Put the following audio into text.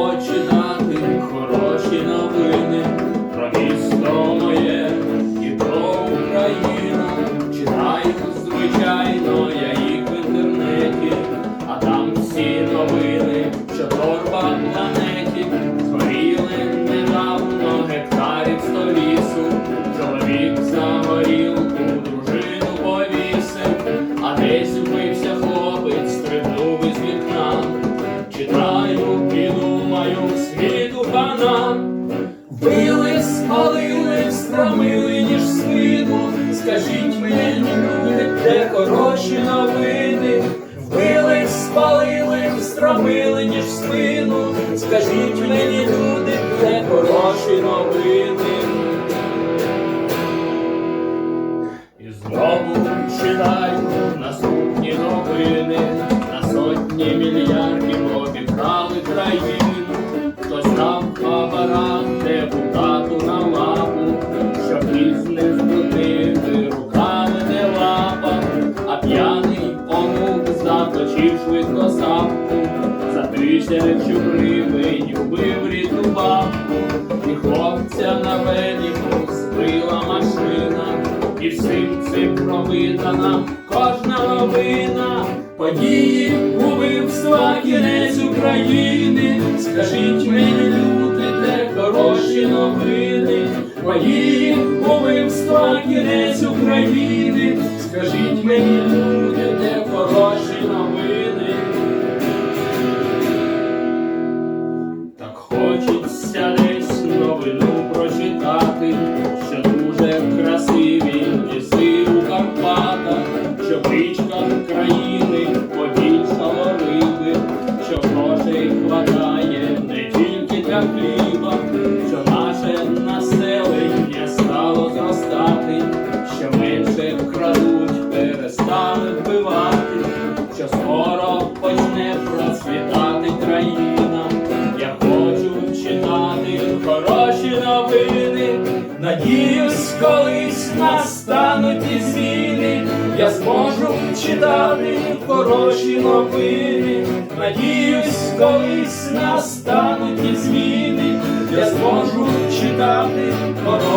Люблю почитати хороші новини про місто моє і про Україну. Читаю, звичайно, я їх в інтернеті, а там всі новини, що торба планеті. Згоріли недавно гектарів сто Скажіть мені, люди, де хороші новини. Вбили, спалили, страмили, ніж свину. Скажіть мені, люди, де хороші новини. І знову читаю наступні новини. На сотні мільярдів обікрали країну. Хтось дав хабара депутату на п'яний онук заточив швидко сапку. За тисячу гривень убив рідну бабку, і хлопця на веліку збила машина, і всім цим провидана кожна новина. Події убивства кінець України. Скажіть мені, люди, де хороші новини. Події убивства кінець України. Скажіть мені, Надіюсь, колись настануть і зміни. Я зможу читати хороші новини. Надіюсь, колись настануть і зміни. Я зможу читати хороші.